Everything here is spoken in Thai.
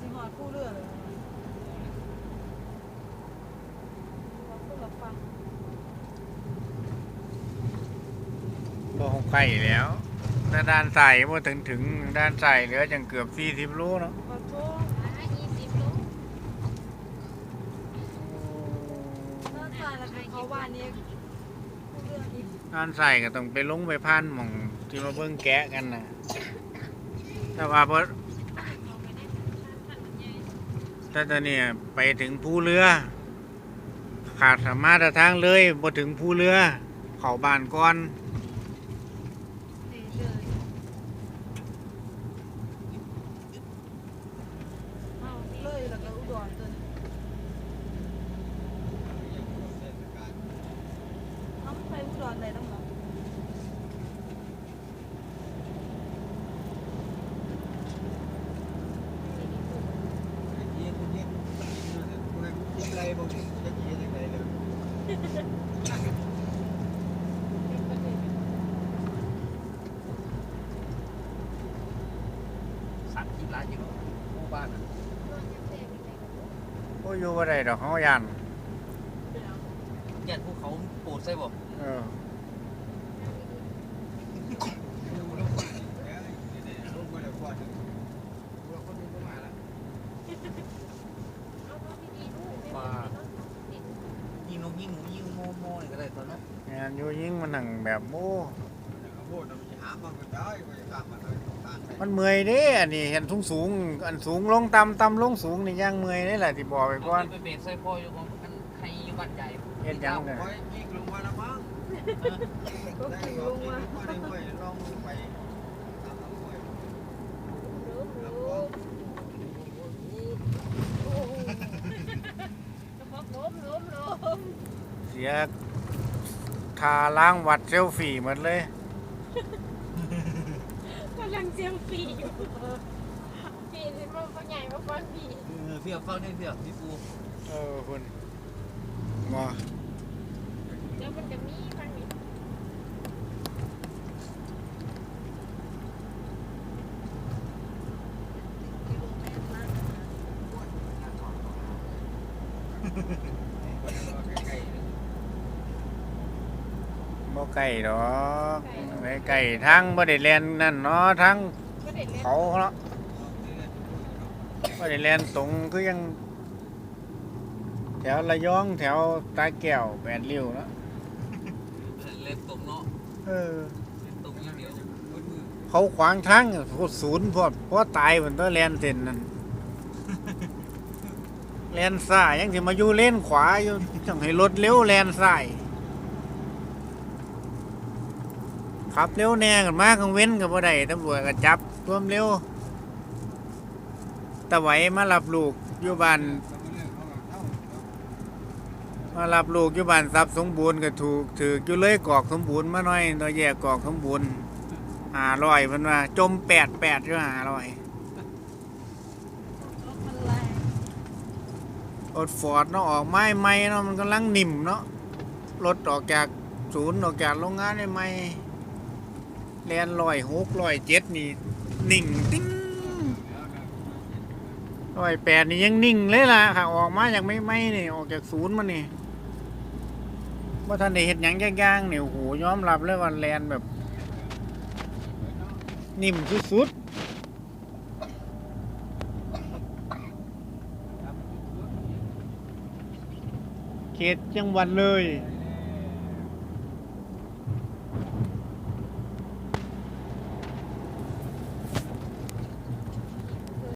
สิหอดผู้หก็คงแล้วถ้าด้านใส่พอถึงถึงด้านใส่เหลือจังเกือบสี่สิบโลเนาะขอโทษเลิกตาเขาวานี้ด้านใส่ก็ต้องไปลงไปพันหมองที่มาเบิ่งแกะกันนะแต่ว่าเพราะ ถ้าตอนนี้ไปถึงผู้เรือ ขาดสามารถทางเลยบ่ถึงผู้เรือ เขาบ้านก่อนเลยแล้วก็อุดรตัวนี้องไปอุดรเลยต้องบอก บ่มีจักสัตว์ที่ร้านอยู่หมู่บ้านอะโอ้ยอยู่บ่ได้ดอกเขายันยันภูเขาโปรดใส่บ่ เออ มายิงนกยิงหนูยิงโมโมนี่ก็ได้ตอนนั้น งานอยู่ยิ่งมันหนังแบบโอ้มันเมื่อยเด้อันนี้เห็นสูงสูงๆอันสูงลงต่ำต่ำลงสูงนี่ย่างเมื่อยนี่แหละที่บอกไปก่อนไปเบรกใส่พ่ออยู่ของมันให้อยู่บ้านใหญ่เฮ็ดหยังเนี่ยก็คือลุงมาล้มล้มล้มเสีย ทาล้างวัดเซลฟี่หมดเลย กำลังเซียมปีอยู่ปีสิมันก็ใหญ่มากกว่าปีเออเพี่ยวฟังนี่เพี่ยวพี่ฟูเออคุณมาแล้วมันจะมีฟังนี่ บ่ไก่ดอกไก่ไก่ทางบ่ได้แล่นนั่นเนาะทางก็เด็ดเล่นเขาเนาะบ่ได้แล่นตรงคือยัง แถวระยองแถวตาแก้วแปดริ้วเนาะเล่นตรงเนาะเออ เล่นตรงอย่างเดียวเขาขวางทางโคตรศูนย์พอดเพราะตายเหมือนตัวแลนเส้นนั่นแลนซ้ายยังสิมาอยู่เลนขวาอยู่จังให้รถเร็วแลนซ้าย ขับเร็วแน่กันมากกังเว้นกับบ่ได้ตำรวจก็จับรวมเร็วตะไหวมารับลูกอยู่บ้านมารับลูกอยู่บ้านทรัพย์สมบูรณ์ก็ถูกถืออยู่เลยกอกสมบูรณ์มาหน่อยตัวแยกกอกสมบูรณ์หาลอยมันว่าจมแปดแปดก็หาลอยรถฟอร์ดเนาะออกไม้ไม้เนาะมันกำลังนิ่มเนาะรถออกจากศูนย์ออกจากโรงงานใหม่ แลนลอยหกลอยเจ็ดนี่นิ่งติ้งลอยแปดนี่ยังนิ่งเลยล่ะค่ะออกมาจากไม่ไม่นี่ออกจากศูนย์มานี่ว่าท่านได้เห็นยังย่างๆเนี่ยโอ้โหยอมรับเลยว่าแลนแบบ นิ่มสุดๆเขตจังหวัดเลย